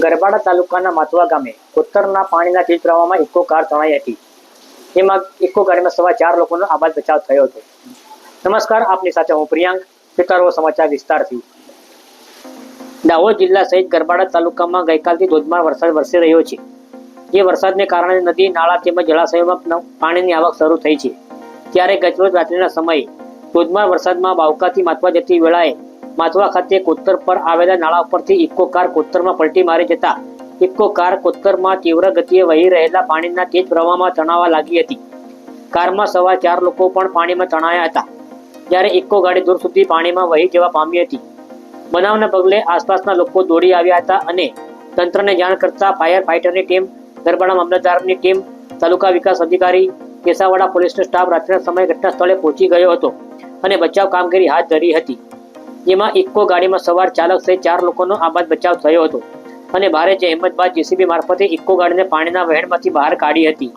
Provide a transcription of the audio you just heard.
ગરબાડા તાલુકાના માથવા ગામે કોતરના પાણીના તેજ પ્રવાહમાં ઇકો કાર તણાઈ હતી. એમાં ઇકો ગાડીમાં સવાર ચાર લોકોનો આબાદ બચાવ થયો હતો. નમસ્કાર, આપની સાથે હું પ્રિયાંક પિતારો સમાચાર વિસ્તારથી. દાહોદ જિલ્લા સહિત ગરબાડા તાલુકામાં ગઈકાલથી ધોધમાર વરસાદ વરસી રહ્યો છે. જે વરસાદને કારણે નદી, નાળા તેમજ જળાશયોમાં પાણીની આવક શરૂ થઈ છે. ત્યારે ગતરોજ રાત્રિના સમયે ધોધમાર વરસાદમાં બાવકાથી માથવા જતી વેળાએ માથવા ખાતે કોતર પર આવેલા નાળા ઉપરથી ઇકો કાર કોતરમાં પલટી મારી જતા ઇકો કાર કોતરમાં તીવ્ર ગતિએ વહી રહેલા પાણીના તેજ પ્રવાહમાં તણાવા લાગી હતી. કારમાં સવા ચાર લોકો પણ પાણીમાં તણાયા હતા. જ્યારે ઇકો ગાડી દૂર સુધી પાણીમાં વહી જવા પામી હતી. બનાવના પગલે આસપાસના લોકો દોડી આવ્યા હતા અને તંત્રને જાણ કરતા ફાયર ફાઇટરની ટીમ ગરબાડા મામલતદારની ટીમ, તાલુકા વિકાસ અધિકારી, કેસાવાડા પોલીસનો સ્ટાફ રાત્રિના સમયે ઘટના સ્થળે પહોંચી ગયો હતો અને બચાવ કામગીરી હાથ ધરી હતી. જેમાં ઇકો ગાડીમાં સવાર ચાલક સહિત ચાર લોકોનો આબાદ બચાવ થયો હતો. અને ભારે જહેમત બાદ જેસીબી મારફતે ઇકો ગાડીને પાણીના વહેણમાંથી બહાર કાઢી હતી.